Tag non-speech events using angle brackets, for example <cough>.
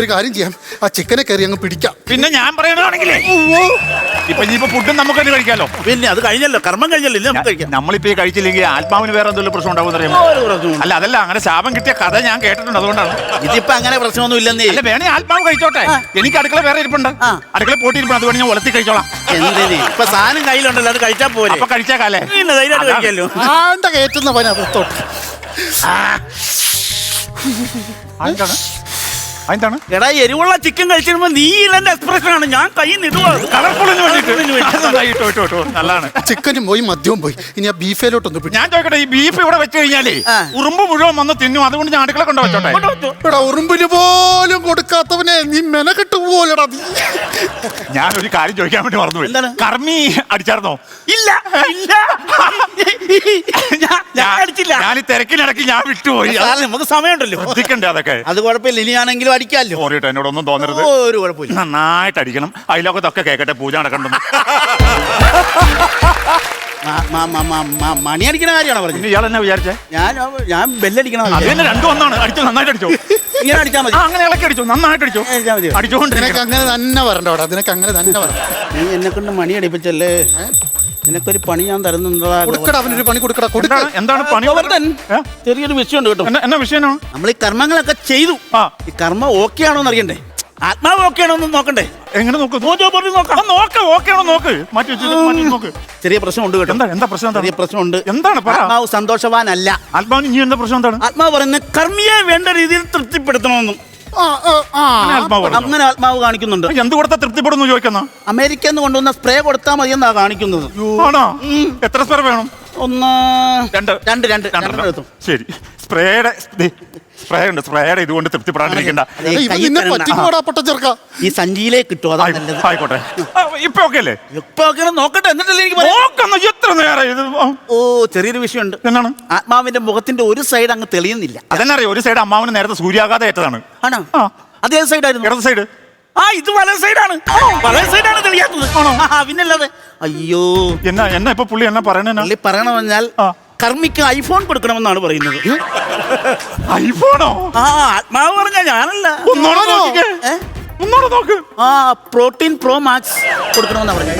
ഒരു കാര്യം ചെയ്യാം. ആ ചിക്കനെ കയറി അങ്ങ് പിടിക്കാം. പിന്നെ ഞാൻ പറയണതാണെങ്കിലേ. ഇപ്പൊ ഇനിയിപ്പോ ഫുഡും നമുക്ക് തന്നെ കഴിക്കാലോ? പിന്നെ അത് കഴിഞ്ഞല്ലോ. കർമ്മം കഴിഞ്ഞല്ലോ. നമുക്ക് കഴിക്കാം. നമ്മളിപ്പോ ഈ കഴിച്ചില്ലെങ്കിൽ ആത്മാവിന് വേറെ എന്തെങ്കിലും പ്രശ്നം ഉണ്ടാവും അറിയാമോ? ഒരു പ്രശ്നവും അല്ല അതല്ല അങ്ങനെ ശാപം കിട്ടിയ കഥ ഞാൻ കേട്ടിട്ടുണ്ട് അതുകൊണ്ടാണ്. ഇതിപ്പോ അങ്ങനെ പ്രശ്നമൊന്നും ഇല്ലെന്നേ. അല്ല വേണേ ആത്മാവ് കഴിച്ചോട്ടെ. എനിക്ക് അടുക്കള വേറെ ഇരിപ്പുണ്ട്. ആ. അടുക്കള പോട്ടിരിപ്പുണ്ട് അതുകൊണ്ട് ഞാൻ ഒളത്തി കഴിച്ചോളാം. എന്തിന്? ഇപ്പൊ സാധനം കയ്യിലുണ്ടല്ലോ അത് കഴിച്ചാ പോലെ അപ്പൊ കഴിച്ചേക്കാലേ പിന്നെ ധൈര്യമായിട്ട് അതാണ്. കഴിക്കാലോ. ആണ്ട കയറ്റുന്ന പന പുറത്തോട്ട് അതെന്താണ് അതെന്താണ്? എടാ എരിവുള്ള ചിക്കൻ കഴിച്ചിരുമ്പോ നീ ഇല്ലെന്റെ എക്സ്പ്രഷൻ ആണ്. ഞാൻ കൈ നല്ലതാണ്. ചിക്കനും പോയി മദ്യവും പോയി. ഇനി ആ ബീഫേലോട്ടൊന്ന് പിടി. ഞാൻ ചോദിക്കട്ടെ ഈ ബീഫ് ഇവിടെ വെച്ച് കഴിഞ്ഞാലേ ആ. ഉറുമ്പ് മുഴുവൻ വന്ന് തിന്നും. അതുകൊണ്ട് ഞാൻ അടുക്കള കൊണ്ടു വെച്ചോട്ടെ എടാ ഉറുമ്പിന് പോലും കൊടുക്കാത്തവനെ നീ മെനക്കെട്ട് പോലെടാ നീ. ഒരു കാര്യം ചോദിക്കാൻ വേണ്ടി മറന്നുപോയി? കർമ്മി അടിച്ചായിരുന്നോ? ഇല്ല. ഇല്ല. ഞാൻ- ഞാൻ അടിച്ചില്ല. ഞാൻ ഈ തിരക്കിനിടയ്ക്ക് ഞാൻ വിട്ടുപോയി. നമുക്ക് സമയമുണ്ടല്ലോ. ശ്രദ്ധിക്കണ്ടേ അതൊക്കെ? അത് കുഴപ്പമില്ല. ഇനിയാണെങ്കിലും അടിക്കാമല്ലോ. സോറി കേട്ടോ എന്നോടൊന്നും തോന്നരുത്. ഒരു കുഴപ്പമില്ല. നന്നായിട്ട് അടിക്കണം. അതിലൊക്കെ കേക്കട്ടെ പൂജ നടക്കണ്ടെന്ന്. <laughs> മണി അടിക്കണ കാര്യമാണോ പറഞ്ഞു? ഇയാൾ എന്നെ വിചാരിച്ചേ? ഞാൻ ഞാൻ ബെല്ലടിക്കണ അത് തന്നെ രണ്ടും ഒന്നാണ്. അടിച്ചു നന്നായിട്ട് അടിച്ചോ. ഇങ്ങനെ അടിച്ചാൽ മതി. അങ്ങനെ ഇളക്കി അടിച്ചോ നന്നായിട്ട് അടിച്ചോ. അടിച്ചാൽ മതി. അടിച്ചോണ്ട് നിനക്ക് അങ്ങനെ തന്നെ വരണ്ടോടാ നിനക്ക് അങ്ങനെ തന്നെ വരണ്ട. നീ എന്നെ കൊണ്ട് മണി അടിപ്പിച്ചല്ലേ? നിനക്കൊരു പണി ഞാൻ തരുന്നുണ്ടോ കൊടുക്കടാ അവനൊരു പണി കൊടുക്കടാ കൊടുക്ക. എന്താണ് പണി? ചെറിയൊരു വിഷയമുണ്ട് കേട്ടോ. എന്നാ- എന്നാ വിഷയമാണ് നമ്മൾ ഈ കർമ്മങ്ങളൊക്കെ ചെയ്തു. ആ. ഈ കർമ്മം ഓക്കെ ആണോന്ന് അറിയണ്ടേ? ആത്മാവ് ഓക്കെ ആണോ എന്ന് നോക്കണ്ടേ? എങ്ങനെ നോക്ക്? നോക്ക്, നോക്കാം. ആ, നോക്ക് മാറ്റി വെച്ച് മാറ്റി നോക്ക്. ചെറിയ പ്രശ്നമുണ്ട് കേട്ടോ. എന്താ എന്താ പ്രശ്നം ചെറിയ പ്രശ്നമുണ്ട്. എന്താണ് ആത്മാവ് സന്തോഷവാനല്ല. ആത്മാവിന് ഇനി എന്താ പ്രശ്നം എന്താണ്? ആത്മാവ് പറയുന്നത് കർമ്മിയെ വേണ്ട രീതിയിൽ തൃപ്തിപ്പെടുത്തണമെന്നും. അങ്ങനെ ആത്മാവ് കാണിക്കുന്നുണ്ട്. എന്ത് കൊടുത്താ തൃപ്തിപ്പെടുന്നു ചോദിക്കുന്ന? അമേരിക്കയിൽ നിന്ന് കൊണ്ടുവന്ന സ്പ്രേ കൊടുത്താൽ മതി എന്നാ കാണിക്കുന്നത്. ആണോ? എത്ര സ്പ്രേ വേണം? ഒന്ന് രണ്ട്. രണ്ട് രണ്ട് ശരി. സ്പ്രേയുടെ സ്പ്രേ ഉണ്ട് സ്പ്രേയുടെ ഇതുകൊണ്ട് തൃപ്തിപ്പെടാണ്ടിരിക്കണ്ട. അതെ, ഇവൻ കൈ നിന്നെ തരണ്ട. പറ്റിക്കോടാ പൊട്ട ചെറുക്ക? ഈ സഞ്ചിയിലേ കിട്ടും അതാ നല്ലത്. ആയിക്കോട്ടെ. ആ, ഇപ്പൊ ഓക്കെ അല്ലേ? ഇപ്പൊ ഒക്കെ നോക്കട്ടെ എന്നിട്ടല്ലേ എനിക്ക് പറയാം? നോക്കുന്ന എത്ര നേരം ഇത്? ആ, ഓ ചെറിയൊരു വിഷയമുണ്ട്. എന്താണ്? ആത്മാവിന്റെ മുഖത്തിന്റെ ഒരു സൈഡ് അങ്ങ് തെളിയുന്നില്ല. അതെന്നറിയോ? ഒരു സൈഡ് അമ്മാവിന് നേരത്തെ സൂര്യാഘാതം ഏറ്റതാണ് ആണോ? ആ. അത് ഏത് സൈഡായിരുന്നു ഇടത് സൈഡ് ആ ഇത് വല സൈഡാണ് വല സൈഡാണ് തെളിയാത്തത്. ആ, പിന്നല്ലാതെ. അയ്യോ. എന്നാ എന്നാ ഇപ്പൊ പുള്ളി എന്നാ പറയണെന്നാ പുള്ളി പറയണമെന്നാൽ ആ. കർമ്മിക്ക് ഐഫോൺ കൊടുക്കണമെന്നാണ് പറയുന്നത്. ഐഫോണോ ആ ആത്മാവ് പറഞ്ഞ ഞാനല്ല ഒന്നോടെ നോക്കിക്കേ ഏ? ഒന്നോടെ നോക്ക് ആ പ്രോട്ടീൻ പ്രോ മാക്സ് കൊടുക്കണമെന്നാ പറഞ്ഞത്